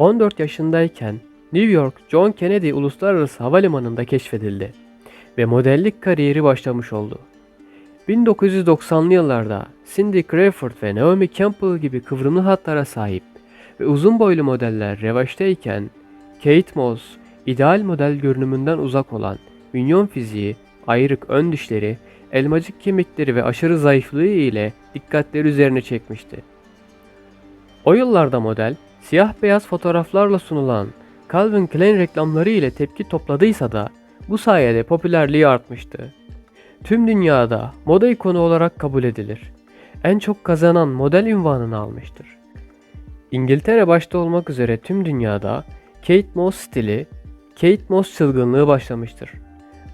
14 yaşındayken New York John Kennedy Uluslararası Havalimanı'nda keşfedildi ve modellik kariyeri başlamış oldu. 1990'lı yıllarda Cindy Crawford ve Naomi Campbell gibi kıvrımlı hatlara sahip ve uzun boylu modeller revaçtayken Kate Moss ideal model görünümünden uzak olan minyon fiziği, ayrık ön dişleri, elmacık kemikleri ve aşırı zayıflığı ile dikkatleri üzerine çekmişti. O yıllarda model, siyah beyaz fotoğraflarla sunulan Calvin Klein reklamları ile tepki topladıysa da bu sayede popülerliği artmıştı. Tüm dünyada moda ikonu olarak kabul edilir. En çok kazanan model ünvanını almıştır. İngiltere başta olmak üzere tüm dünyada Kate Moss stili, Kate Moss çılgınlığı başlamıştır.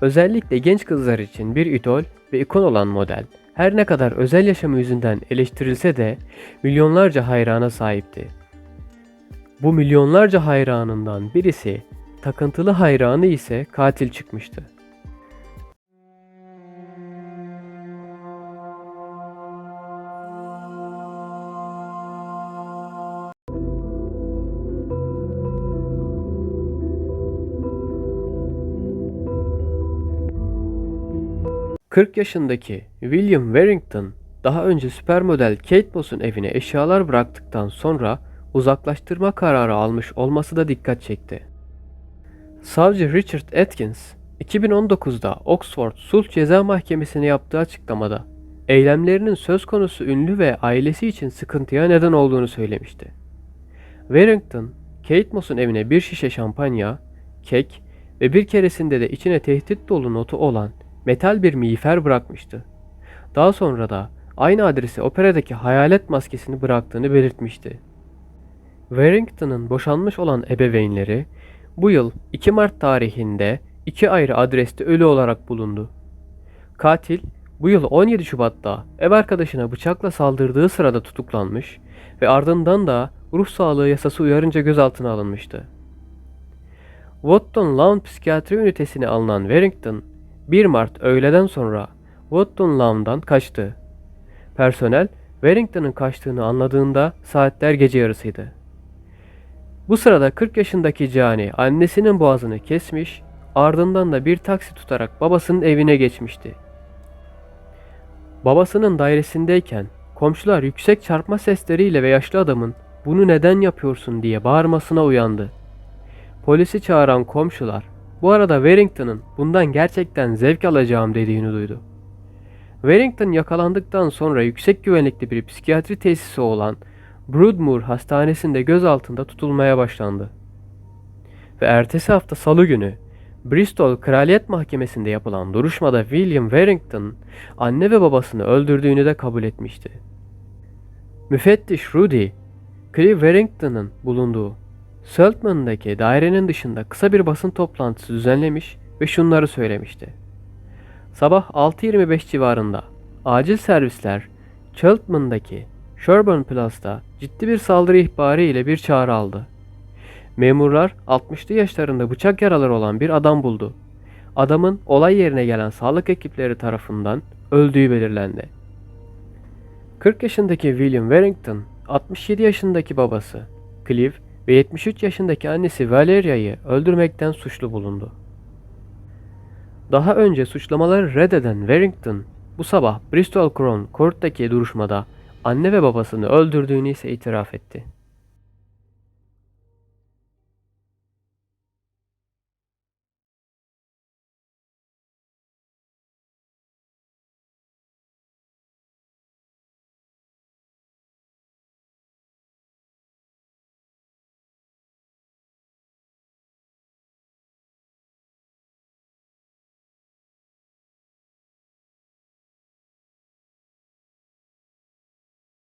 Özellikle genç kızlar için bir idol ve ikon olan model, her ne kadar özel yaşamı yüzünden eleştirilse de milyonlarca hayrana sahipti. Bu milyonlarca hayranından birisi, takıntılı hayranı ise katil çıkmıştı. ...40 yaşındaki William Warrington... ...daha önce süpermodel Kate Moss'un evine eşyalar bıraktıktan sonra... ...uzaklaştırma kararı almış olması da dikkat çekti. Savcı Richard Atkins... ...2019'da Oxford Sulh Ceza Mahkemesi'ne yaptığı açıklamada... ...eylemlerinin söz konusu ünlü ve ailesi için sıkıntıya neden olduğunu söylemişti. Warrington, Kate Moss'un evine bir şişe şampanya, kek ve bir keresinde de içine tehdit dolu notu olan metal bir miğfer bırakmıştı. Daha sonra da aynı adrese operadaki hayalet maskesini bıraktığını belirtmişti. Warrington'ın boşanmış olan ebeveynleri bu yıl 2 Mart tarihinde iki ayrı adreste ölü olarak bulundu. Katil bu yıl 17 Şubat'ta ev arkadaşına bıçakla saldırdığı sırada tutuklanmış ve ardından da ruh sağlığı yasası uyarınca gözaltına alınmıştı. Wotton Lawn Psikiyatri Ünitesine alınan Warrington 1 Mart öğleden sonra Wotton Lawn'dan kaçtı. Personel Warrington'ın kaçtığını anladığında saatler gece yarısıydı. Bu sırada 40 yaşındaki Cani annesinin boğazını kesmiş, ardından da bir taksi tutarak babasının evine geçmişti. Babasının dairesindeyken komşular yüksek çarpma sesleriyle ve yaşlı adamın bunu neden yapıyorsun diye bağırmasına uyandı. Polisi çağıran komşular bu arada Warrington'ın bundan gerçekten zevk alacağım dediğini duydu. Warrington yakalandıktan sonra yüksek güvenlikli bir psikiyatri tesisi olan Broadmoor Hastanesi'nde gözaltında tutulmaya başlandı. Ve ertesi hafta salı günü Bristol Kraliyet Mahkemesi'nde yapılan duruşmada William Warrington anne ve babasını öldürdüğünü de kabul etmişti. Müfettiş Rudy, Clive Warrington'ın bulunduğu Saltman'daki dairenin dışında kısa bir basın toplantısı düzenlemiş ve şunları söylemişti. Sabah 6.25 civarında acil servisler Cheltenham'daki Sherburne Plaza'da ciddi bir saldırı ihbarı ile bir çağrı aldı. Memurlar 60'lı yaşlarında bıçak yaraları olan bir adam buldu. Adamın olay yerine gelen sağlık ekipleri tarafından öldüğü belirlendi. 40 yaşındaki William Warrington, 67 yaşındaki babası Clive ve 73 yaşındaki annesi Valeria'yı öldürmekten suçlu bulundu. Daha önce suçlamaları reddeden Warrington, bu sabah Bristol Crown Court'taki duruşmada anne ve babasını öldürdüğünü ise itiraf etti.